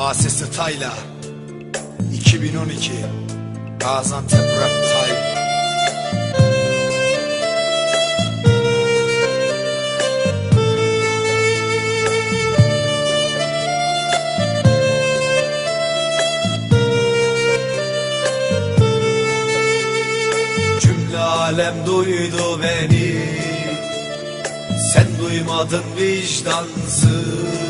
Asesi Tayla 2012 Gaziantep Rap Cümle alem duydu beni. Sen duymadın vicdansız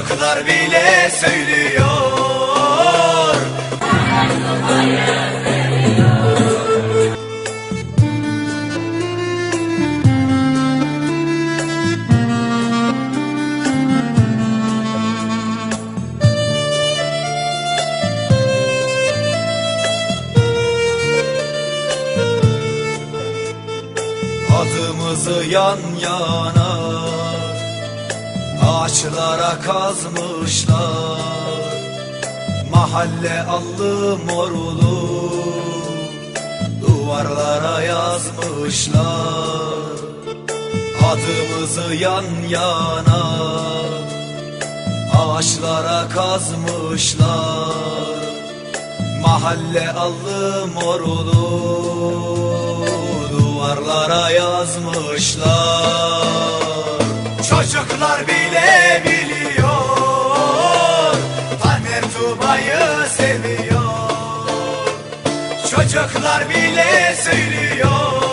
Çocuklar bile söylüyor. Adımızı yan yana Ağaçlara kazmışlar. Mahalle allı morulu Duvarlara yazmışlar. Adımızı yan yana. Ağaçlara kazmışlar. Mahalle allı morulu Duvarlara yazmışlar Çocuklar bile biliyor Taner Tuba'yı seviyor. Çocuklar bile söylüyor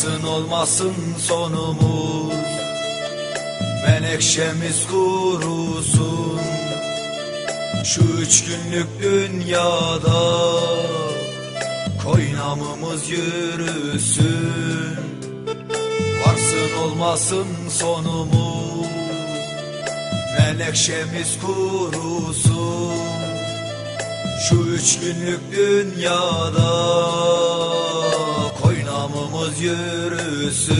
Varsın olmasın sonumuz. Menekşemiz kurusun. Şu üç günlük dünyada Koynamımız yürüsün. Varsın olmasın sonumuz. Menekşemiz kurusun. Şu üç günlük dünyada Koynamımız yürüsün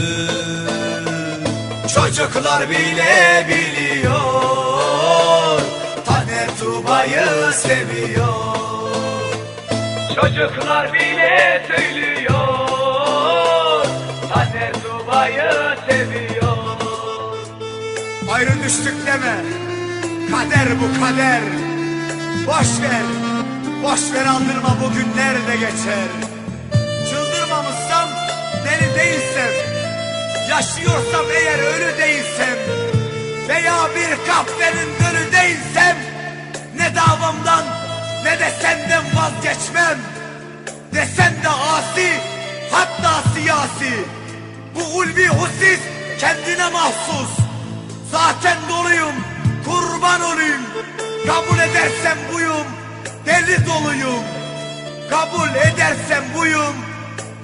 Çocuklar bile biliyor Taner Tuba'yı seviyor Çocuklar bile söylüyor Taner Tuba'yı seviyor Ayrı düştük deme. Kader bu kader. Boş ver. Boş ver aldırma bu günler de geçer. Çıldırmamışsam deli değilsem. Yaşıyorsam eğer ölü değilsem. Veya bir kahvenin dölü değilsem. Ne davamdan ne de senden vazgeçmem. Desen de asi hatta siyasi. Bu ulvi husis kendine mahsus. Zaten doluyum, kurban olayım. Kabul edersem buyum, deli doluyum. Kabul edersem buyum,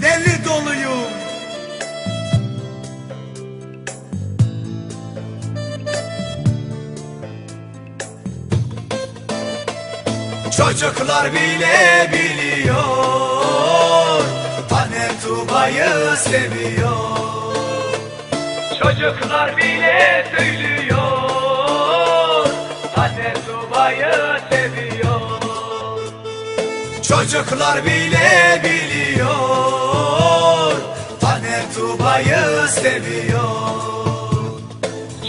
deli doluyum. Çocuklar bile biliyor Taner Tuba'yı seviyor. Çocuklar bile söylüyor Taner Tuba'yı seviyor. Çocuklar bile biliyor Tuba'yı seviyor.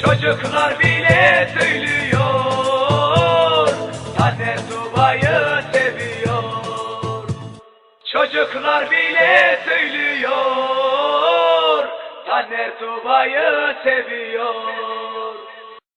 Çocuklar bile söylüyor. Taner Tuba'yı seviyor. Çocuklar bile söylüyor. Taner Tuba'yı seviyor